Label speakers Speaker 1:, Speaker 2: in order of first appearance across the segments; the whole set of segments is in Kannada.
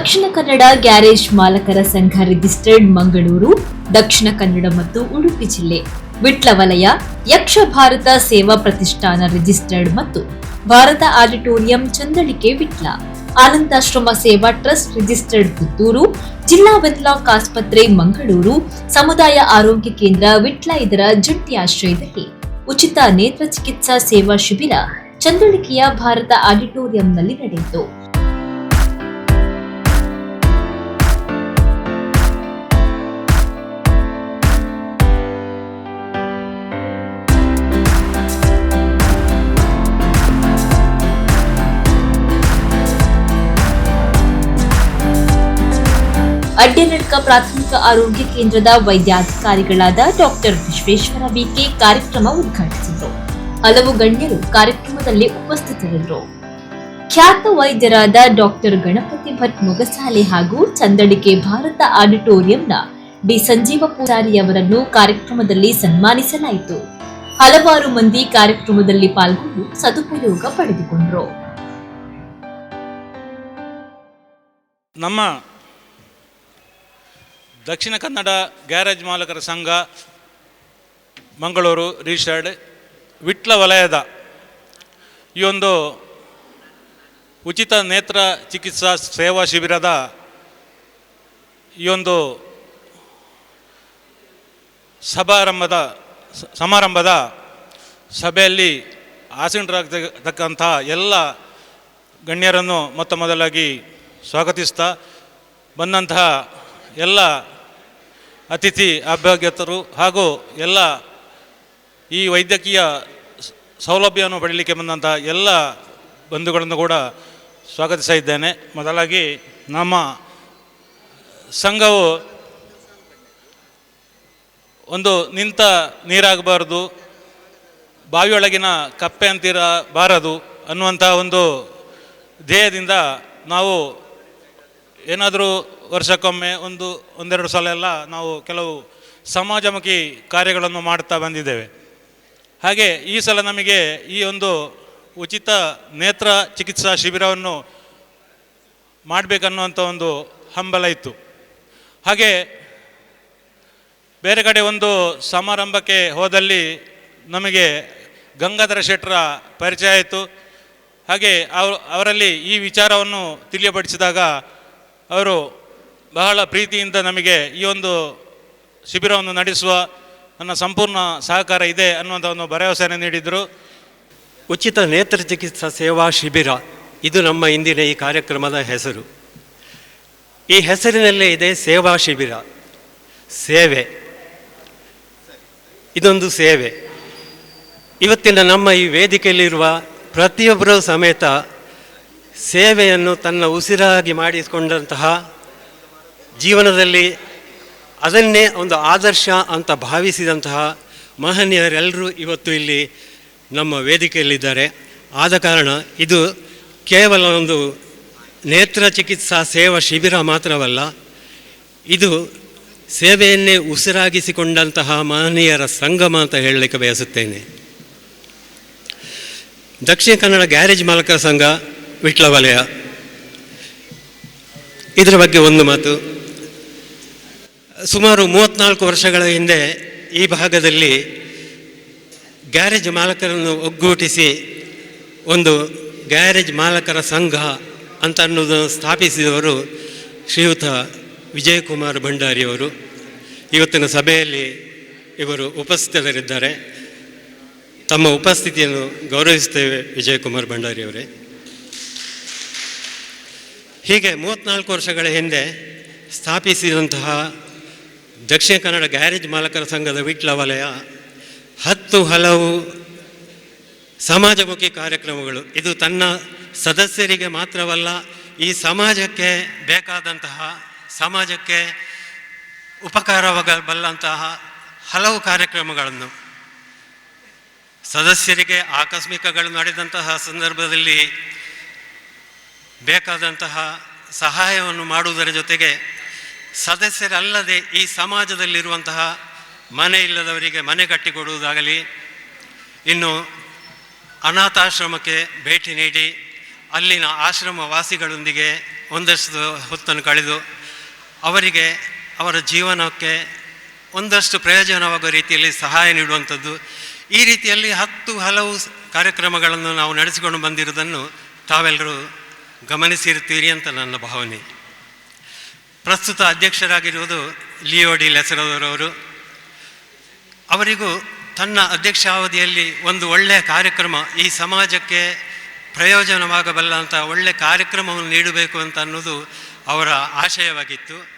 Speaker 1: ದಕ್ಷಿಣ ಕನ್ನಡ ಗ್ಯಾರೇಜ್ ಮಾಲಕರ ಸಂಘ ರಿಜಿಸ್ಟರ್ಡ್ ಮಂಗಳೂರು, ದಕ್ಷಿಣ ಕನ್ನಡ ಮತ್ತು ಉಡುಪಿ ಜಿಲ್ಲೆ. ವಿಟ್ಲ ವಲಯ, ಯಕ್ಷ ಭಾರತ ಸೇವಾ ಪ್ರತಿಷ್ಠಾನ ರಿಜಿಸ್ಟರ್ಡ್ ಮತ್ತು Bharat auditorium Chandalike Vitla. Anandashrama Seva trust registered Puttur, ಜಿಲ್ಲಾ ವೆನ್ಲಾಕ್ ಆಸ್ಪತ್ರೆ ಮಂಗಳೂರು, ಸಮುದಾಯ ಆರೋಗ್ಯ ಕೇಂದ್ರ ವಿಟ್ಲ ಇದರ ಜಂಟಿ ಆಶ್ರಯದಲ್ಲಿ. ಉಚಿತ ನೇತ್ರ ಚಿಕಿತ್ಸಾ ಸೇವಾ ಶಿಬಿರ ಚಂದಳಿಕೆಯ ಭಾರತ ಆಡಿಟೋರಿಯಂನಲ್ಲಿ ನಡೆಯಿತು. ಅಡ್ಯನಡ್ಕ ಪ್ರಾಥಮಿಕ ಆರೋಗ್ಯ ಕೇಂದ್ರದ ವೈದ್ಯಾಧಿಕಾರಿಗಳಾದ ಡಾಕ್ಟರ್ ವಿಶ್ವೇಶ್ವರ ಬಿಕೆ ಕಾರ್ಯಕ್ರಮ ಉದ್ಘಾಟಿಸಿದರು. ಹಲವು ಗಣ್ಯರು ಕಾರ್ಯಕ್ರಮದಲ್ಲಿ ಉಪಸ್ಥಿತರಿದ್ದರು. ಖ್ಯಾತ ವೈದ್ಯರಾದ ಡಾಕ್ಟರ್ ಗಣಪತಿ ಭಟ್ ಮೊಗಸಾಲೆ ಹಾಗೂ ಚಂದಡಿಕೆ ಭಾರತ ಆಡಿಟೋರಿಯಂನ ಡಿ ಸಂಜೀವ ಪೂಜಾರಿ ಅವರನ್ನು ಕಾರ್ಯಕ್ರಮದಲ್ಲಿ ಸನ್ಮಾನಿಸಲಾಯಿತು. ಹಲವಾರು ಮಂದಿ ಕಾರ್ಯಕ್ರಮದಲ್ಲಿ ಪಾಲ್ಗೊಂಡು ಸದುಪಯೋಗ ಪಡೆದುಕೊಂಡರು.
Speaker 2: ನಮ್ಮ ದಕ್ಷಿಣ ಕನ್ನಡ ಗ್ಯಾರೇಜ್ ಮಾಲಕರ ಸಂಘ, ಮಂಗಳೂರು ರಿಜಿಸ್ಟರ್ಡ್ ವಿಟ್ಲ ವಲಯದ ಈ ಒಂದು ಉಚಿತ ನೇತ್ರ ಚಿಕಿತ್ಸಾ ಸೇವಾ ಶಿಬಿರದ ಈ ಒಂದು ಸಮಾರಂಭದ ಸಮಾರಂಭದ ಸಭೆಯಲ್ಲಿ ಆಸೀನರಾಗತಕ್ಕಂಥ ಎಲ್ಲ ಗಣ್ಯರನ್ನು ಮೊತ್ತ ಮೊದಲಾಗಿ ಸ್ವಾಗತಿಸ್ತಾ ಬಂದಂತಹ ಎಲ್ಲ ಅತಿಥಿ ಅಭ್ಯಾಗತರು ಹಾಗೂ ಎಲ್ಲ ಈ ವೈದ್ಯಕೀಯ ಸೌಲಭ್ಯವನ್ನು ಪಡೀಲಿಕ್ಕೆ ಬಂದಂಥ ಎಲ್ಲ ಬಂಧುಗಳನ್ನು ಕೂಡ ಸ್ವಾಗತಿಸ್ತಾ ಇದ್ದೇನೆ. ಮೊದಲಾಗಿ ನಮ್ಮ ಸಂಘವು ಒಂದು ನಿಂತ ನೀರಾಗಬಾರದು ಬಾವಿಯೊಳಗಿನ ಕಪ್ಪೆ ಅಂತಿರಬಾರದು ಅನ್ನುವಂಥ ಒಂದು ಧ್ಯೇಯದಿಂದ ನಾವು ಏನಾದರೂ ವರ್ಷಕ್ಕೊಮ್ಮೆ ಒಂದು, ಒಂದೆರಡು ಸಲ ಎಲ್ಲ ನಾವು ಕೆಲವು ಸಮಾಜಮುಖಿ ಕಾರ್ಯಗಳನ್ನು ಮಾಡ್ತಾ ಬಂದಿದ್ದೇವೆ. ಹಾಗೆ ಈ ಸಲ ನಮಗೆ ಈ ಒಂದು ಉಚಿತ ನೇತ್ರ ಚಿಕಿತ್ಸಾ ಶಿಬಿರವನ್ನು ಮಾಡಬೇಕನ್ನುವಂಥ ಒಂದು ಹಂಬಲ ಇತ್ತು. ಹಾಗೆ ಬೇರೆ ಕಡೆ ಒಂದು ಸಮಾರಂಭಕ್ಕೆ ಹೋದಲ್ಲಿ ನಮಗೆ ಗಂಗಾಧರ ಶೆಟ್ಟರ ಪರಿಚಯ ಆಯಿತು. ಹಾಗೆ ಅವರು ಅವರಲ್ಲಿ ಈ ವಿಚಾರವನ್ನು ತಿಳಿಯಪಡಿಸಿದಾಗ ಅವರು ಬಹಳ ಪ್ರೀತಿಯಿಂದ ನಮಗೆ ಈ ಒಂದು ಶಿಬಿರವನ್ನು ನಡೆಸುವ ನನ್ನ ಸಂಪೂರ್ಣ ಸಹಕಾರ ಇದೆ ಅನ್ನುವಂಥ ಒಂದು ಭರವಸೆಯನ್ನು ನೀಡಿದರು.
Speaker 3: ಉಚಿತ ನೇತ್ರ ಚಿಕಿತ್ಸಾ ಸೇವಾ ಶಿಬಿರ, ಇದು ನಮ್ಮ ಇಂದಿನ ಈ ಕಾರ್ಯಕ್ರಮದ ಹೆಸರು. ಈ ಹೆಸರಿನಲ್ಲೇ ಇದೆ ಸೇವಾ ಶಿಬಿರ. ಸೇವೆ. ಇದೊಂದು ಸೇವೆ. ಇವತ್ತಿನ ನಮ್ಮ ಈ ವೇದಿಕೆಯಲ್ಲಿರುವ ಪ್ರತಿಯೊಬ್ಬರೂ ಸಮೇತ ಸೇವೆಯನ್ನು ತನ್ನ ಉಸಿರಾಗಿ ಮಾಡಿಕೊಂಡಂತಹ ಜೀವನದಲ್ಲಿ ಅದನ್ನೇ ಒಂದು ಆದರ್ಶ ಅಂತ ಭಾವಿಸಿದಂತಹ ಮಹನೀಯರೆಲ್ಲರೂ ಇವತ್ತು ಇಲ್ಲಿ ನಮ್ಮ ವೇದಿಕೆಯಲ್ಲಿದ್ದಾರೆ. ಆದ ಕಾರಣ ಇದು ಕೇವಲ ಒಂದು ನೇತ್ರ ಚಿಕಿತ್ಸಾ ಸೇವಾ ಶಿಬಿರ ಮಾತ್ರವಲ್ಲ, ಇದು ಸೇವೆಯನ್ನೇ ಉಸಿರಾಗಿಸಿಕೊಂಡಂತಹ ಮಹನೀಯರ ಸಂಗಮ ಅಂತ ಹೇಳಲಿಕ್ಕೆ ಬಯಸುತ್ತೇನೆ. ದಕ್ಷಿಣ ಕನ್ನಡ ಗ್ಯಾರೇಜ್ ಮಾಲಕರ ಸಂಘ ವಿಟ್ಲ ವಲಯ ಇದರ ಬಗ್ಗೆ ಒಂದು ಮಾತು. ಸುಮಾರು ಮೂವತ್ತ್ನಾಲ್ಕು ವರ್ಷಗಳ ಹಿಂದೆ ಈ ಭಾಗದಲ್ಲಿ ಗ್ಯಾರೇಜ್ ಮಾಲಕರನ್ನು ಒಗ್ಗೂಟಿಸಿ ಒಂದು ಗ್ಯಾರೇಜ್ ಮಾಲಕರ ಸಂಘ ಅಂತ ಅನ್ನೋದನ್ನು ಸ್ಥಾಪಿಸಿದವರು ಶ್ರೀಯುತ ವಿಜಯಕುಮಾರ್ ಭಂಡಾರಿಯವರು ಇವತ್ತಿನ ಸಭೆಯಲ್ಲಿ ಇವರು ಉಪಸ್ಥಿತರಿದ್ದಾರೆ. ತಮ್ಮ ಉಪಸ್ಥಿತಿಯನ್ನು ಗೌರವಿಸ್ತೇವೆ ವಿಜಯಕುಮಾರ್ ಭಂಡಾರಿಯವರೇ ಹೀಗೆ ಮೂವತ್ತ್ನಾಲ್ಕು ವರ್ಷಗಳ ಹಿಂದೆ ಸ್ಥಾಪಿಸಿದಂತಹ ದಕ್ಷಿಣ ಕನ್ನಡ ಗ್ಯಾರೇಜ್ ಮಾಲಕರ ಸಂಘದ ವಿಟ್ಲ ವಲಯ ಹತ್ತು ಹಲವು ಸಮಾಜಮುಖಿ ಕಾರ್ಯಕ್ರಮಗಳು. ಇದು ತನ್ನ ಸದಸ್ಯರಿಗೆ ಮಾತ್ರವಲ್ಲ, ಈ ಸಮಾಜಕ್ಕೆ ಬೇಕಾದಂತಹ, ಸಮಾಜಕ್ಕೆ ಉಪಕಾರವಾಗಬಲ್ಲಂತಹ ಹಲವು ಕಾರ್ಯಕ್ರಮಗಳನ್ನು ಸದಸ್ಯರಿಗೆ ಆಕಸ್ಮಿಕಗಳು ನಡೆದಂತಹ ಸಂದರ್ಭದಲ್ಲಿ ಬೇಕಾದಂತಹ ಸಹಾಯವನ್ನು ಮಾಡುವುದರ ಜೊತೆಗೆ ಸದಸ್ಯರಲ್ಲದೆ ಈ ಸಮಾಜದಲ್ಲಿರುವಂತಹ ಮನೆ ಇಲ್ಲದವರಿಗೆ ಮನೆ ಕಟ್ಟಿಕೊಡುವುದಾಗಲಿ, ಇನ್ನು ಅನಾಥಾಶ್ರಮಕ್ಕೆ ಭೇಟಿ ನೀಡಿ ಅಲ್ಲಿನ ಆಶ್ರಮ ವಾಸಿಗಳೊಂದಿಗೆ ಒಂದಷ್ಟು ಹೊತ್ತನ್ನು ಕಳೆದು ಅವರಿಗೆ ಅವರ ಜೀವನಕ್ಕೆ ಒಂದಷ್ಟು ಪ್ರಯೋಜನವಾಗುವ ರೀತಿಯಲ್ಲಿ ಸಹಾಯ ನೀಡುವಂಥದ್ದು. ಈ ರೀತಿಯಲ್ಲಿ ಹತ್ತು ಹಲವು ಕಾರ್ಯಕ್ರಮಗಳನ್ನು ನಾವು ನಡೆಸಿಕೊಂಡು ಬಂದಿರುವುದನ್ನು ತಾವೆಲ್ಲರೂ ಗಮನಿಸಿರ್ತೀರಿ ಅಂತ ನನ್ನ ಭಾವನೆ. ಪ್ರಸ್ತುತ ಅಧ್ಯಕ್ಷರಾಗಿರುವುದು ಲಿಯೋ ಡಿ ಲೆಸರದವರವರು ಅವರಿಗೂ ತನ್ನ ಅಧ್ಯಕ್ಷಾವಧಿಯಲ್ಲಿ ಒಂದು ಒಳ್ಳೆಯ ಕಾರ್ಯಕ್ರಮ, ಈ ಸಮಾಜಕ್ಕೆ ಪ್ರಯೋಜನವಾಗಬಲ್ಲಂಥ ಅಂತ ಒಳ್ಳೆಯ ಕಾರ್ಯಕ್ರಮವನ್ನು ನೀಡಬೇಕು ಅಂತ ಅನ್ನೋದು ಅವರ ಆಶಯವಾಗಿತ್ತು.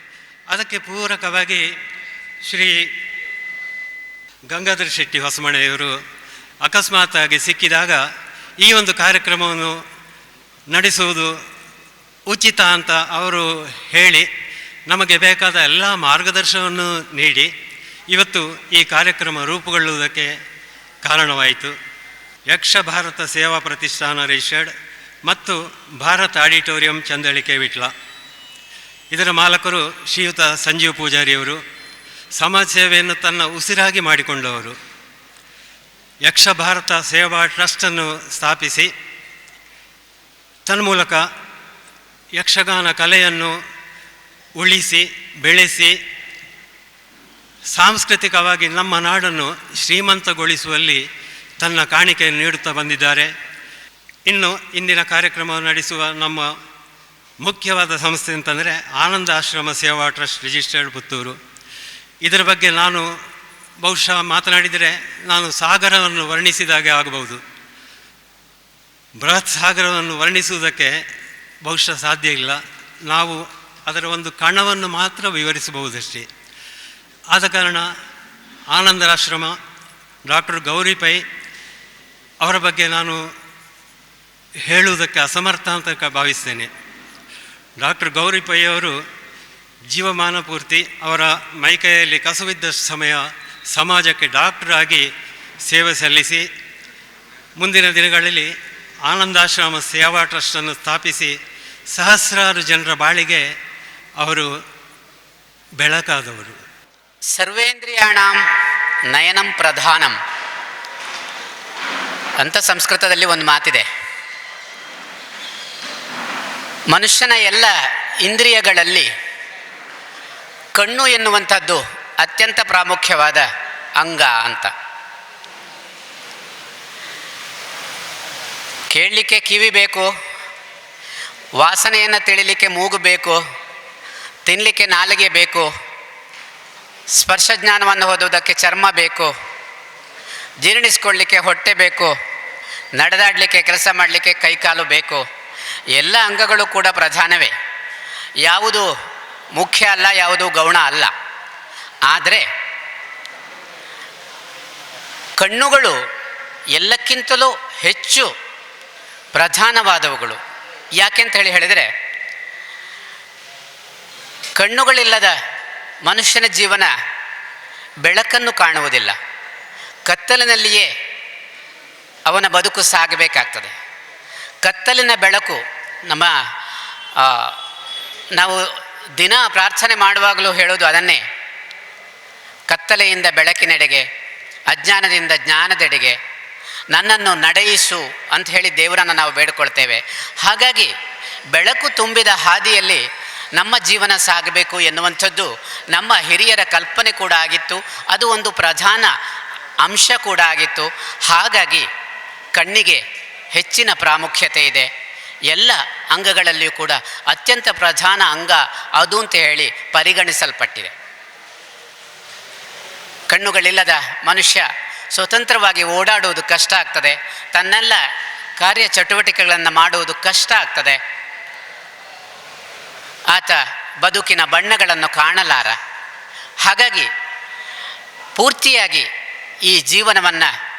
Speaker 3: ಅದಕ್ಕೆ ಪೂರಕವಾಗಿ ಶ್ರೀ ಗಂಗಾಧರ ಶೆಟ್ಟಿ ಹೊಸಮಣೆಯವರು ಅಕಸ್ಮಾತ್ತಾಗಿ ಸಿಕ್ಕಿದಾಗ ಈ ಒಂದು ಕಾರ್ಯಕ್ರಮವನ್ನು ನಡೆಸುವುದು ಉಚಿತ ಅಂತ ಅವರು ಹೇಳಿ ನಮಗೆ ಬೇಕಾದ ಎಲ್ಲ ಮಾರ್ಗದರ್ಶನವನ್ನು ನೀಡಿ ಇವತ್ತು ಈ ಕಾರ್ಯಕ್ರಮ ರೂಪುಗೊಳ್ಳುವುದಕ್ಕೆ ಕಾರಣವಾಯಿತು. ಯಕ್ಷ ಭಾರತ ಸೇವಾ ಪ್ರತಿಷ್ಠಾನ ರಿಜಿಸ್ಟರ್ಡ್ ಮತ್ತು ಭಾರತ ಆಡಿಟೋರಿಯಂ ಚಂದಳಿಕೆ ವಿಟ್ಲ. ಇದರ ಮಾಲಕರು ಶ್ರೀಯುತ ಸಂಜೀವ್ ಪೂಜಾರಿಯವರು, ಸಮಾಜ ಸೇವೆಯನ್ನು ತನ್ನ ಉಸಿರಾಗಿ ಮಾಡಿಕೊಂಡವರು. ಯಕ್ಷ ಭಾರತ ಸೇವಾ ಟ್ರಸ್ಟನ್ನು ಸ್ಥಾಪಿಸಿ ತನ್ಮೂಲಕ ಯಕ್ಷಗಾನ ಕಲೆಯನ್ನು ಉಳಿಸಿ, ಬೆಳೆಸಿ, ಸಾಂಸ್ಕೃತಿಕವಾಗಿ ನಮ್ಮ ನಾಡನ್ನು ಶ್ರೀಮಂತಗೊಳಿಸುವಲ್ಲಿ ತನ್ನ ಕಾಣಿಕೆಯನ್ನು ನೀಡುತ್ತಾ ಬಂದಿದ್ದಾರೆ. ಇನ್ನು ಇಂದಿನ ಕಾರ್ಯಕ್ರಮವನ್ನು ನಡೆಸುವ ನಮ್ಮ ಮುಖ್ಯವಾದ ಸಂಸ್ಥೆ ಅಂತಂದರೆ ಆನಂದ ಆಶ್ರಮ ಸೇವಾ ಟ್ರಸ್ಟ್ ರಿಜಿಸ್ಟರ್ಡ್ ಪುತ್ತೂರು. ಇದರ ಬಗ್ಗೆ ನಾನು ಬಹುಶಃ ಮಾತನಾಡಿದರೆ ನಾನು ಸಾಗರವನ್ನು ವರ್ಣಿಸಿದಾಗೆ ಆಗಬಹುದು. ಬೃಹತ್ ಸಾಗರವನ್ನು ವರ್ಣಿಸುವುದಕ್ಕೆ ಬಹುಶಃ ಸಾಧ್ಯ ಇಲ್ಲ. ನಾವು ಅದರ ಒಂದು ಕಣವನ್ನು ಮಾತ್ರ ವಿವರಿಸಬಹುದಷ್ಟೇ. ಆದ ಕಾರಣ ಆನಂದರಾಶ್ರಮ ಡಾಕ್ಟರ್ ಗೌರಿ ಪೈ ಅವರ ಬಗ್ಗೆ ನಾನು ಹೇಳುವುದಕ್ಕೆ ಅಸಮರ್ಥ ಅಂತ ಭಾವಿಸ್ತೇನೆ. ಡಾಕ್ಟರ್ ಗೌರಿ ಪೈ ಅವರು ಜೀವಮಾನ ಪೂರ್ತಿ ಅವರ ಮೈಕೈಯಲ್ಲಿ ಕಸುವಿದ್ದ ಸಮಯ ಸಮಾಜಕ್ಕೆ ಡಾಕ್ಟರ್ ಆಗಿ ಸೇವೆ ಸಲ್ಲಿಸಿ ಮುಂದಿನ ದಿನಗಳಲ್ಲಿ ಆನಂದಾಶ್ರಮ ಸೇವಾ ಟ್ರಸ್ಟನ್ನು ಸ್ಥಾಪಿಸಿ ಸಹಸ್ರಾರು ಜನರ ಬಾಳಿಗೆ ಅವರು ಬೆಳಕಾದವರು.
Speaker 4: ಸರ್ವೇಂದ್ರಿಯಾಣಂ ನಯನಂ ಪ್ರಧಾನಂ. ಅಂತ ಸಂಸ್ಕೃತದಲ್ಲಿ ಒಂದು ಮಾತಿದೆ. ಮನುಷ್ಯನ ಎಲ್ಲ ಇಂದ್ರಿಯಗಳಲ್ಲಿ ಕಣ್ಣು ಎನ್ನುವಂಥದ್ದು ಅತ್ಯಂತ ಪ್ರಾಮುಖ್ಯವಾದ ಅಂಗ ಅಂತ. ಕೇಳಲಿಕ್ಕೆ ಕಿವಿ ಬೇಕು, ವಾಸನೆಯನ್ನು ತಿಳಿಲಿಕ್ಕೆ ಮೂಗು ಬೇಕು ತಿನ್ನಲಿಕ್ಕೆ ನಾಲಿಗೆ ಬೇಕು ಸ್ಪರ್ಶ ಜ್ಞಾನವನ್ನು ಓದುವುದಕ್ಕೆ ಚರ್ಮ ಬೇಕು, ಜೀರ್ಣಿಸ್ಕೊಳ್ಳಿಕ್ಕೆ ಹೊಟ್ಟೆ ಬೇಕು, ನಡೆದಾಡಲಿಕ್ಕೆ ಕೆಲಸ ಮಾಡಲಿಕ್ಕೆ ಕೈಕಾಲು ಬೇಕು. ಎಲ್ಲ ಅಂಗಗಳು ಕೂಡ ಪ್ರಧಾನವೇ. ಯಾವುದು ಮುಖ್ಯ ಅಲ್ಲ, ಯಾವುದು ಗೌಣ ಅಲ್ಲ. ಆದರೆ ಕಣ್ಣುಗಳು ಎಲ್ಲಕ್ಕಿಂತಲೂ ಹೆಚ್ಚು ಪ್ರಧಾನವಾದವುಗಳು. ಯಾಕೆಂತ ಹೇಳಿ ಹೇಳಿದರೆ, ಕಣ್ಣುಗಳಿಲ್ಲದ ಮನುಷ್ಯನ ಜೀವನ ಬೆಳಕನ್ನು ಕಾಣುವುದಿಲ್ಲ. ಕತ್ತಲಿನಲ್ಲಿಯೇ ಅವನ ಬದುಕು ಸಾಗಬೇಕಾಗ್ತದೆ. ಕತ್ತಲಿನ ಬೆಳಕು ನಮ್ಮ ನಾವು ದಿನ ಪ್ರಾರ್ಥನೆ ಮಾಡುವಾಗಲೂ ಹೇಳೋದು ಅದನ್ನೇ. ಕತ್ತಲೆಯಿಂದ ಬೆಳಕಿನೆಡೆಗೆ, ಅಜ್ಞಾನದಿಂದ ಜ್ಞಾನದೆಡೆಗೆ ನನ್ನನ್ನು ನಡೆಯಿಸು ಅಂತ ಹೇಳಿ ದೇವರನ್ನು ನಾವು ಬೇಡಿಕೊಳ್ತೇವೆ. ಹಾಗಾಗಿ ಬೆಳಕು ತುಂಬಿದ ಹಾದಿಯಲ್ಲಿ ನಮ್ಮ ಜೀವನ ಸಾಗಬೇಕು ಎನ್ನುವಂಥದ್ದು ನಮ್ಮ ಹಿರಿಯರ ಕಲ್ಪನೆ ಕೂಡ ಆಗಿತ್ತು. ಅದು ಒಂದು ಪ್ರಧಾನ ಅಂಶ ಕೂಡ ಆಗಿತ್ತು. ಹಾಗಾಗಿ ಕಣ್ಣಿಗೆ ಹೆಚ್ಚಿನ ಪ್ರಾಮುಖ್ಯತೆ ಇದೆ. ಎಲ್ಲ ಅಂಗಗಳಲ್ಲಿಯೂ ಕೂಡ ಅತ್ಯಂತ ಪ್ರಧಾನ ಅಂಗ ಅದು ಅಂತ ಹೇಳಿ ಪರಿಗಣಿಸಲ್ಪಟ್ಟಿದೆ. ಕಣ್ಣುಗಳಿಲ್ಲದ ಮನುಷ್ಯ ಸ್ವತಂತ್ರವಾಗಿ ಓಡಾಡುವುದು ಕಷ್ಟ ಆಗ್ತದೆ. ತನ್ನೆಲ್ಲ ಕಾರ್ಯ ಚಟುವಟಿಕೆಗಳನ್ನು ಮಾಡುವುದು ಕಷ್ಟ ಆಗ್ತದೆ. ಆತ ಬದುಕಿನ ಬಣ್ಣಗಳನ್ನು ಕಾಣಲಾರ. ಹಾಗಾಗಿ ಪೂರ್ತಿಯಾಗಿ ಈ ಜೀವನವನ್ನು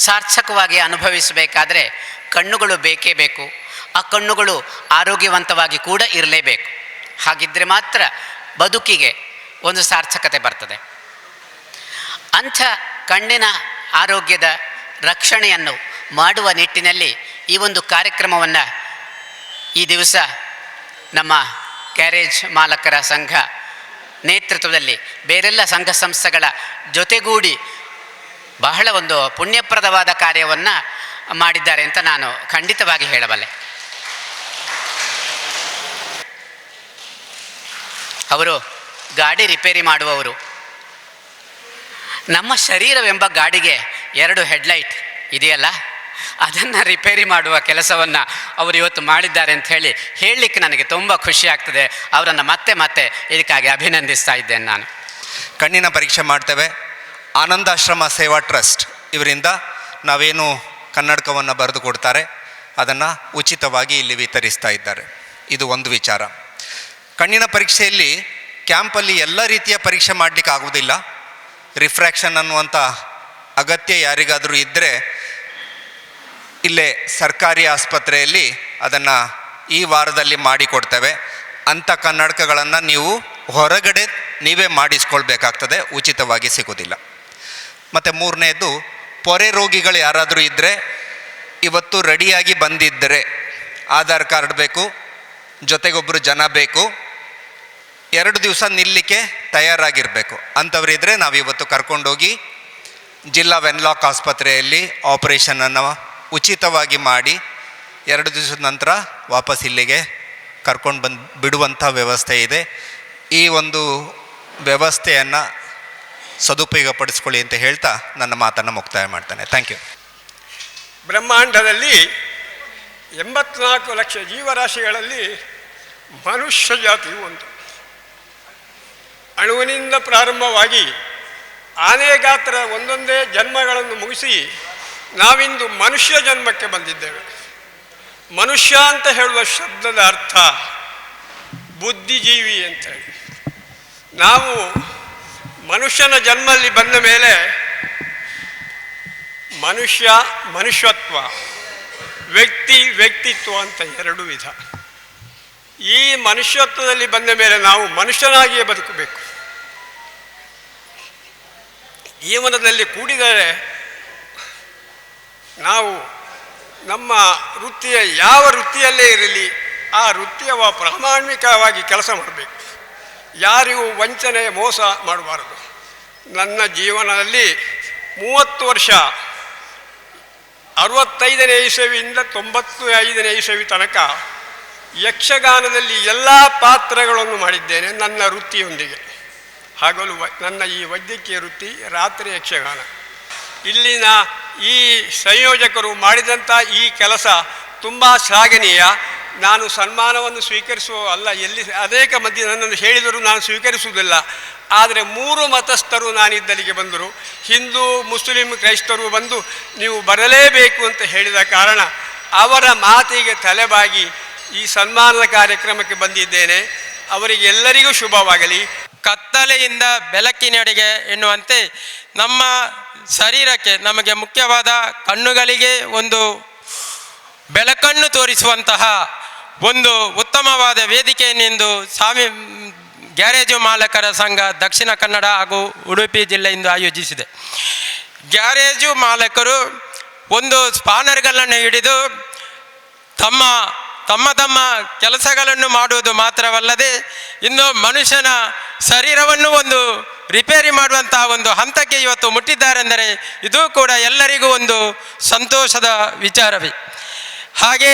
Speaker 4: ಸಾರ್ಥಕವಾಗಿ ಅನುಭವಿಸಬೇಕಾದರೆ ಕಣ್ಣುಗಳು ಬೇಕೇ ಬೇಕು. ಆ ಕಣ್ಣುಗಳು ಆರೋಗ್ಯವಂತವಾಗಿ ಕೂಡ ಇರಲೇಬೇಕು. ಹಾಗಿದ್ದರೆ ಮಾತ್ರ ಬದುಕಿಗೆ ಒಂದು ಸಾರ್ಥಕತೆ ಬರ್ತದೆ. ಅಂಥ ಕಣ್ಣಿನ ಆರೋಗ್ಯದ ರಕ್ಷಣೆಯನ್ನು ಮಾಡುವ ನಿಟ್ಟಿನಲ್ಲಿ ಈ ಒಂದು ಕಾರ್ಯಕ್ರಮವನ್ನು ಈ ದಿವಸ ನಮ್ಮ ಕ್ಯಾರೇಜ್ ಮಾಲಕರ ಸಂಘ ನೇತೃತ್ವದಲ್ಲಿ ಬೇರೆಲ್ಲ ಸಂಘ ಸಂಸ್ಥೆಗಳ ಜೊತೆಗೂಡಿ ಬಹಳ ಒಂದು ಪುಣ್ಯಪ್ರದವಾದ ಕಾರ್ಯವನ್ನು ಮಾಡಿದ್ದಾರೆ ಅಂತ ನಾನು ಖಂಡಿತವಾಗಿ ಹೇಳಬಲ್ಲೆ. ಅವರು ಗಾಡಿ ರಿಪೇರಿ ಮಾಡುವವರು. ನಮ್ಮ ಶರೀರವೆಂಬ ಗಾಡಿಗೆ ಎರಡು ಹೆಡ್ಲೈಟ್ ಇದೆಯಲ್ಲ? ಅದನ್ನು ರಿಪೇರಿ ಮಾಡುವ ಕೆಲಸವನ್ನು ಅವರು ಇವತ್ತು ಮಾಡಿದ್ದಾರೆ ಅಂತ ಹೇಳಿ ಹೇಳಲಿಕ್ಕೆ ನನಗೆ ತುಂಬ ಖುಷಿ ಆಗ್ತದೆ. ಅವರನ್ನು ಮತ್ತೆ ಮತ್ತೆ ಇದಕ್ಕಾಗಿ ಅಭಿನಂದಿಸ್ತಾ ಇದ್ದೇನೆ ನಾನು.
Speaker 5: ಕಣ್ಣಿನ ಪರೀಕ್ಷೆ ಮಾಡ್ತೇವೆ. ಆನಂದಾಶ್ರಮ ಸೇವಾ ಟ್ರಸ್ಟ್ ಇವರಿಂದ ನಾವೇನು ಕನ್ನಡಕವನ್ನು ಬರೆದು ಕೊಡ್ತಾರೆ, ಅದನ್ನು ಉಚಿತವಾಗಿ ಇಲ್ಲಿ ವಿತರಿಸ್ತಾ ಇದ್ದಾರೆ. ಇದು ಒಂದು ವಿಚಾರ. ಕಣ್ಣಿನ ಪರೀಕ್ಷೆಯಲ್ಲಿ ಕ್ಯಾಂಪಲ್ಲಿ ಎಲ್ಲ ರೀತಿಯ ಪರೀಕ್ಷೆ ಮಾಡಲಿಕ್ಕೆ ಆಗುವುದಿಲ್ಲ. ರಿಫ್ರ್ಯಾಕ್ಷನ್ ಅನ್ನುವಂಥ ಅಗತ್ಯ ಯಾರಿಗಾದರೂ ಇದ್ದರೆ ಇಲ್ಲೇ ಸರ್ಕಾರಿ ಆಸ್ಪತ್ರೆಯಲ್ಲಿ ಅದನ್ನು ಈ ವಾರದಲ್ಲಿ ಮಾಡಿಕೊಡ್ತೇವೆ. ಅಂಥ ಕನ್ನಡಕಗಳನ್ನು ನೀವು ಹೊರಗಡೆ ನೀವೇ ಮಾಡಿಸ್ಕೊಳ್ಬೇಕಾಗ್ತದೆ, ಉಚಿತವಾಗಿ ಸಿಗೋದಿಲ್ಲ. ಮತ್ತು ಮೂರನೇದು, ಪೊರೆ ರೋಗಿಗಳು ಯಾರಾದರೂ ಇದ್ದರೆ ಇವತ್ತು ರೆಡಿಯಾಗಿ ಬಂದಿದ್ದರೆ, ಆಧಾರ್ ಕಾರ್ಡ್ ಬೇಕು ಜೊತೆಗೊಬ್ಬರು ಜನ ಬೇಕು ಎರಡು ದಿವಸ ನಿಲ್ಲಿಕ್ಕೆ ತಯಾರಾಗಿರಬೇಕು. ಅಂಥವರಿದ್ದರೆ ನಾವು ಇವತ್ತು ಕರ್ಕೊಂಡೋಗಿ ಜಿಲ್ಲಾ ವೆನ್ಲಾಕ್ ಆಸ್ಪತ್ರೆಯಲ್ಲಿ ಆಪರೇಷನನ್ನು ಉಚಿತವಾಗಿ ಮಾಡಿ ಎರಡು ದಿವಸದ ನಂತರ ವಾಪಸ್ ಇಲ್ಲಿಗೆ ಕರ್ಕೊಂಡು ಬಂದು ಬಿಡುವಂಥ ವ್ಯವಸ್ಥೆ ಇದೆ. ಈ ಒಂದು ವ್ಯವಸ್ಥೆಯನ್ನು ಸದುಪಯೋಗಪಡಿಸ್ಕೊಳ್ಳಿ ಅಂತ ಹೇಳ್ತಾ ನನ್ನ ಮಾತನ್ನು ಮುಕ್ತಾಯ ಮಾಡ್ತಾನೆ. ಥ್ಯಾಂಕ್ ಯು
Speaker 6: ಬ್ರಹ್ಮಾಂಡದಲ್ಲಿ ಎಂಬತ್ನಾಲ್ಕು ಲಕ್ಷ ಜೀವರಾಶಿಗಳಲ್ಲಿ ಮನುಷ್ಯ ಜಾತಿಯು ಒಂದು. ಅಣುವಿನಿಂದ ಪ್ರಾರಂಭವಾಗಿ ಆನೆ ಗಾತ್ರ ಒಂದೊಂದೇ ಜನ್ಮಗಳನ್ನು ಮುಗಿಸಿ ನಾವಿಂದು ಮನುಷ್ಯ ಜನ್ಮಕ್ಕೆ ಬಂದಿದ್ದೇವೆ. ಮನುಷ್ಯ ಅಂತ ಹೇಳುವ ಶಬ್ದದ ಅರ್ಥ ಬುದ್ಧಿಜೀವಿ ಅಂತ ಹೇಳಿ ನಾವು ಮನುಷ್ಯನ ಜನ್ಮಲ್ಲಿ ಬಂದ ಮೇಲೆ ಮನುಷ್ಯ ಮನುಷ್ಯತ್ವ, ವ್ಯಕ್ತಿ ವ್ಯಕ್ತಿತ್ವ ಅಂತ ಎರಡು ವಿಧ. ಈ ಮನುಷ್ಯತ್ವದಲ್ಲಿ ಬಂದ ಮೇಲೆ ನಾವು ಮನುಷ್ಯನಾಗಿಯೇ ಬದುಕಬೇಕು. ಜೀವನದಲ್ಲಿ ಕೂಡಿದರೆ ನಾವು ನಮ್ಮ ವೃತ್ತಿಯ ಯಾವ ವೃತ್ತಿಯಲ್ಲೇ ಇರಲಿ ಆ ವೃತ್ತಿಯ ಪ್ರಾಮಾಣಿಕವಾಗಿ ಕೆಲಸ ಮಾಡಬೇಕು. ಯಾರಿಗೂ ವಂಚನೆ, ಮೋಸ ಮಾಡಬಾರದು. ನನ್ನ ಜೀವನದಲ್ಲಿ ಮೂವತ್ತು ವರ್ಷ, ಅರವತ್ತೈದನೇ ಇಸವಿಯಿಂದ ತೊಂಬತ್ತು ಐದನೇ ಇಸವಿ ತನಕ ಯಕ್ಷಗಾನದಲ್ಲಿ ಎಲ್ಲ ಪಾತ್ರಗಳನ್ನು ಮಾಡಿದ್ದೇನೆ ನನ್ನ ವೃತ್ತಿಯೊಂದಿಗೆ. ಹಾಗಲು ನನ್ನ ಈ ವೈದ್ಯಕೀಯ ವೃತ್ತಿ ರಾತ್ರಿ ಯಕ್ಷಗಾನ. ಇಲ್ಲಿನ ಈ ಸಂಯೋಜಕರು ಮಾಡಿದಂಥ ಈ ಕೆಲಸ ತುಂಬ ಶ್ಲಾಘನೀಯ. ನಾನು ಸನ್ಮಾನವನ್ನು ಸ್ವೀಕರಿಸುವ ಅಲ್ಲ, ಎಲ್ಲಿ ಅನೇಕ ಮಂದಿ ನನ್ನನ್ನು ಹೇಳಿದರೂ ನಾನು ಸ್ವೀಕರಿಸುವುದಿಲ್ಲ. ಆದರೆ ಮೂರು ಮತಸ್ಥರು ನಾನಿದ್ದಲ್ಲಿಗೆ ಬಂದರು. ಹಿಂದೂ, ಮುಸ್ಲಿಂ ಕ್ರೈಸ್ತರು ಬಂದು ನೀವು ಬರಲೇಬೇಕು ಅಂತ ಹೇಳಿದ ಕಾರಣ ಅವರ ಮಾತಿಗೆ ತಲೆಬಾಗಿ ಈ ಸನ್ಮಾನದ ಕಾರ್ಯಕ್ರಮಕ್ಕೆ ಬಂದಿದ್ದೇನೆ. ಅವರಿಗೆಲ್ಲರಿಗೂ ಶುಭವಾಗಲಿ.
Speaker 7: ಕತ್ತಲೆಯಿಂದ ಬೆಳಕಿನೆಡೆಗೆ ಎನ್ನುವಂತೆ ನಮ್ಮ ಶರೀರಕ್ಕೆ ನಮಗೆ ಮುಖ್ಯವಾದ ಕಣ್ಣುಗಳಿಗೆ ಒಂದು ಬೆಳಕನ್ನು ತೋರಿಸುವಂತಹ ಒಂದು ಉತ್ತಮವಾದ ವೇದಿಕೆಯನ್ನೆಂದು ಸ್ವಾಮಿ ಗ್ಯಾರೇಜು ಮಾಲಕರ ಸಂಘ ದಕ್ಷಿಣ ಕನ್ನಡ ಹಾಗೂ ಉಡುಪಿ ಜಿಲ್ಲೆಯಿಂದ ಆಯೋಜಿಸಿದೆ. ಗ್ಯಾರೇಜು ಮಾಲಕರು ಒಂದು ಸ್ಪಾನರ್ಗಳನ್ನು ಹಿಡಿದು ತಮ್ಮ ತಮ್ಮ ತಮ್ಮ ಕೆಲಸಗಳನ್ನು ಮಾಡುವುದು ಮಾತ್ರವಲ್ಲದೆ ಇನ್ನು ಮನುಷ್ಯನ ಶರೀರವನ್ನು ಒಂದು ರಿಪೇರಿ ಮಾಡುವಂತಹ ಒಂದು ಹಂತಕ್ಕೆ ಇವತ್ತು ಮುಟ್ಟಿದ್ದಾರೆಂದರೆ ಇದು ಕೂಡ ಎಲ್ಲರಿಗೂ ಒಂದು ಸಂತೋಷದ ವಿಚಾರವೇ. ಹಾಗೆ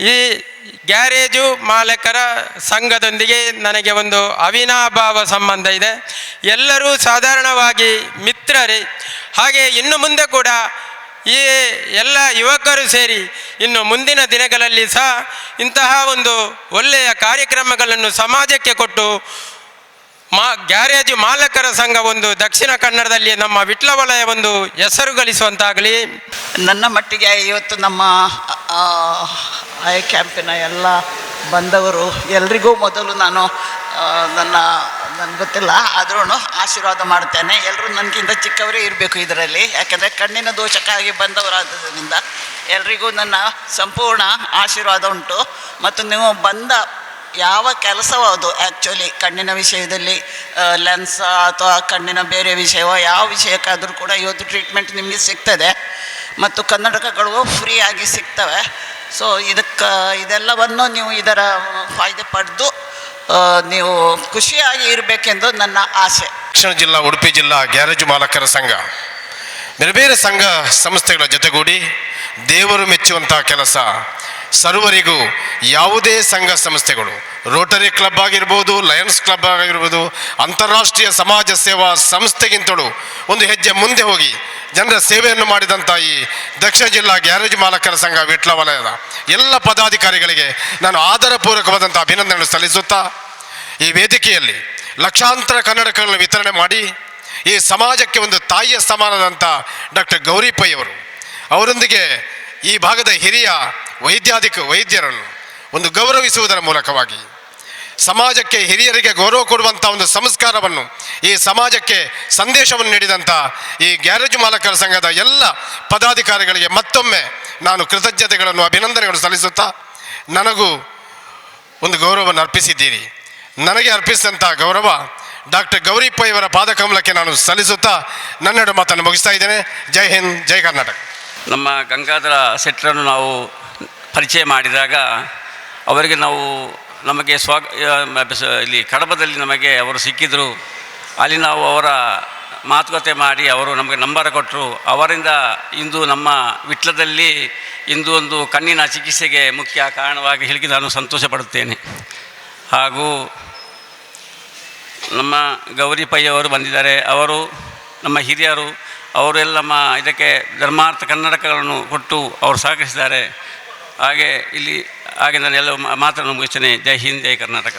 Speaker 7: ಈ ಗ್ಯಾರೇಜು ಮಾಲಕರ ಸಂಘದೊಂದಿಗೆ ನನಗೆ ಒಂದು ಅವಿನಾಭಾವ ಸಂಬಂಧ ಇದೆ. ಎಲ್ಲರೂ ಸಾಧಾರಣವಾಗಿ ಮಿತ್ರರೇ. ಹಾಗೆ ಇನ್ನು ಮುಂದೆ ಕೂಡ ಈ ಎಲ್ಲ ಯುವಕರು ಸೇರಿ ಇನ್ನು ಮುಂದಿನ ದಿನಗಳಲ್ಲಿ ಸಹ ಇಂತಹ ಒಂದು ಒಳ್ಳೆಯ ಕಾರ್ಯಕ್ರಮಗಳನ್ನು ಸಮಾಜಕ್ಕೆ ಕೊಟ್ಟು ಮಾ ಗ್ಯಾರೇಜು ಮಾಲಕರ ಸಂಘ ಒಂದು ದಕ್ಷಿಣ ಕನ್ನಡದಲ್ಲಿ ನಮ್ಮ ವಿಟ್ಲ ವಲಯ ಒಂದು ಹೆಸರು ಗಳಿಸುವಂತಾಗಲಿ.
Speaker 8: ನನ್ನ ಮಟ್ಟಿಗೆ ಇವತ್ತು ನಮ್ಮ ಐ ಕ್ಯಾಂಪಿನ ಎಲ್ಲ ಬಂದವರು ಎಲ್ರಿಗೂ ಮೊದಲು ನಾನು ನನ್ನ ನನಗೆ ಗೊತ್ತಿಲ್ಲ ಆದ್ರೂ ಆಶೀರ್ವಾದ ಮಾಡ್ತೇನೆ. ಎಲ್ಲರೂ ನನಗಿಂತ ಚಿಕ್ಕವರೇ ಇರಬೇಕು ಇದರಲ್ಲಿ. ಯಾಕೆಂದರೆ ಕಣ್ಣಿನ ದೋಷಕ್ಕಾಗಿ ಬಂದವರಾದ್ದರಿಂದ ಎಲ್ರಿಗೂ ನನ್ನ ಸಂಪೂರ್ಣ ಆಶೀರ್ವಾದ ಉಂಟು. ಮತ್ತು ನೀವು ಬಂದ ಯಾವ ಕೆಲಸವೋ ಅದು ಆ್ಯಕ್ಚುಲಿ ಕಣ್ಣಿನ ವಿಷಯದಲ್ಲಿ ಲೆನ್ಸ್ ಅಥವಾ ಕಣ್ಣಿನ ಬೇರೆ ವಿಷಯವೋ, ಯಾವ ವಿಷಯಕ್ಕಾದರೂ ಕೂಡ ಇವತ್ತು ಟ್ರೀಟ್ಮೆಂಟ್ ನಿಮಗೆ ಸಿಗ್ತದೆ. ಮತ್ತು ಕನ್ನಡಕಗಳು ಫ್ರೀಯಾಗಿ ಸಿಗ್ತವೆ. ಸೊ ಇದಕ್ಕೆ, ಇದೆಲ್ಲವನ್ನು ನೀವು ಇದರ ಫಾಯ್ದೆ ಪಡೆದು ನೀವು ಖುಷಿಯಾಗಿ ಇರಬೇಕೆಂದು ನನ್ನ ಆಸೆ.
Speaker 9: ದಕ್ಷಿಣ ಜಿಲ್ಲಾ, ಉಡುಪಿ ಜಿಲ್ಲಾ ಗ್ಯಾರೇಜ್ ಮಾಲಕರ ಸಂಘ. ಬೇರೆ ಬೇರೆ ಸಂಘ ಸಂಸ್ಥೆಗಳ ಜೊತೆಗೂಡಿ ದೇವರು ಮೆಚ್ಚುವಂತಹ ಕೆಲಸ. ಸರ್ವರಿಗೂ ಯಾವುದೇ ಸಂಘ ಸಂಸ್ಥೆಗಳು, ರೋಟರಿ ಕ್ಲಬ್ ಆಗಿರ್ಬೋದು, ಲಯನ್ಸ್ ಕ್ಲಬ್ ಆಗಿರ್ಬೋದು, ಅಂತಾರಾಷ್ಟ್ರೀಯ ಸಮಾಜ ಸೇವಾ ಸಂಸ್ಥೆಗಿಂತಲೂ ಒಂದು ಹೆಜ್ಜೆ ಮುಂದೆ ಹೋಗಿ ಜನರ ಸೇವೆಯನ್ನು ಮಾಡಿದಂಥ ಈ ದಕ್ಷಿಣ ಜಿಲ್ಲಾ ಗ್ಯಾರೇಜ್ ಮಾಲಕರ ಸಂಘ ವಿಟ್ಲ ವಲಯದ ಎಲ್ಲ ಪದಾಧಿಕಾರಿಗಳಿಗೆ ನಾನು ಆಧಾರಪೂರ್ವಕವಾದಂಥ ಅಭಿನಂದನೆ ಸಲ್ಲಿಸುತ್ತಾ, ಈ ವೇದಿಕೆಯಲ್ಲಿ ಲಕ್ಷಾಂತರ ಕನ್ನಡಕಗಳನ್ನು ವಿತರಣೆ ಮಾಡಿ, ಈ ಸಮಾಜಕ್ಕೆ ಒಂದು ತಾಯಿಯ ಸಮಾನದಂಥ ಡಾಕ್ಟರ್ ಗೌರಿ ಪೈ ಅವರು ಅವರೊಂದಿಗೆ ಈ ಭಾಗದ ಹಿರಿಯ ವೈದ್ಯಾಧಿಕ ವೈದ್ಯರನ್ನು ಒಂದು ಗೌರವಿಸುವುದರ ಮೂಲಕವಾಗಿ ಸಮಾಜಕ್ಕೆ ಹಿರಿಯರಿಗೆ ಗೌರವ ಕೊಡುವಂಥ ಒಂದು ಸಂಸ್ಕಾರವನ್ನು, ಈ ಸಮಾಜಕ್ಕೆ ಸಂದೇಶವನ್ನು ನೀಡಿದಂಥ ಈ ಗ್ಯಾರೇಜ್ ಮಾಲಕರ ಸಂಘದ ಎಲ್ಲ ಪದಾಧಿಕಾರಿಗಳಿಗೆ ಮತ್ತೊಮ್ಮೆ ನಾನು ಕೃತಜ್ಞತೆಗಳನ್ನು ಅಭಿನಂದನೆಗಳು ಸಲ್ಲಿಸುತ್ತಾ ನನಗೂ ಒಂದು ಗೌರವವನ್ನು ಅರ್ಪಿಸಿದ್ದೀರಿ. ನನಗೆ ಅರ್ಪಿಸಿದಂಥ ಗೌರವ ಡಾಕ್ಟರ್ ಗೌರಿಪ್ಪ ಇವರ ಪಾದಕಮಲಕ್ಕೆ ನಾನು ಸಲ್ಲಿಸುತ್ತಾ ನನ್ನೆರಡು ಮಾತನ್ನು ಮುಗಿಸ್ತಾ ಇದ್ದೇನೆ. ಜೈ ಹಿಂದ್, ಜೈ ಕರ್ನಾಟಕ.
Speaker 10: ನಮ್ಮ ಗಂಗಾಧರ ಶೆಟ್ಟರನ್ನು ನಾವು ಪರಿಚಯ ಮಾಡಿದಾಗ ಅವರಿಗೆ ನಾವು ನಮಗೆ ಸ್ವಾಗ ಇಲ್ಲಿ ಕಡಬದಲ್ಲಿ ನಮಗೆ ಅವರು ಸಿಕ್ಕಿದರು. ಅಲ್ಲಿ ನಾವು ಅವರ ಮಾತುಕತೆ ಮಾಡಿ ಅವರು ನಮಗೆ ನಂಬರ್ ಕೊಟ್ಟರು. ಅವರಿಂದ ಇಂದು ನಮ್ಮ ವಿಟ್ಲದಲ್ಲಿ ಇಂದು ಒಂದು ಕಣ್ಣಿನ ಚಿಕಿತ್ಸೆಗೆ ಮುಖ್ಯ ಕಾರಣವಾಗಿ ಹೇಳಿಕೆ ನಾನು ಸಂತೋಷ ಪಡುತ್ತೇನೆ ಹಾಗೂ ನಮ್ಮ ಗೌರಿ ಅವರು ಬಂದಿದ್ದಾರೆ. ಅವರು ನಮ್ಮ ಹಿರಿಯರು ಅವರೆಲ್ಲ ನಮ್ಮ ಇದಕ್ಕೆ ಧರ್ಮಾರ್ಥ ಕನ್ನಡಕಗಳನ್ನು ಕೊಟ್ಟು ಅವರು ಸಹಕರಿಸಿದ್ದಾರೆ. ಹಾಗೆ ಇಲ್ಲಿ ಹಾಗೆ ನಾನು ಎಲ್ಲ ಮಾತನ್ನು ಮುಗಿಸ್ತೇನೆ ಜೈ ಹಿಂದ್ ಜೈ ಕರ್ನಾಟಕ.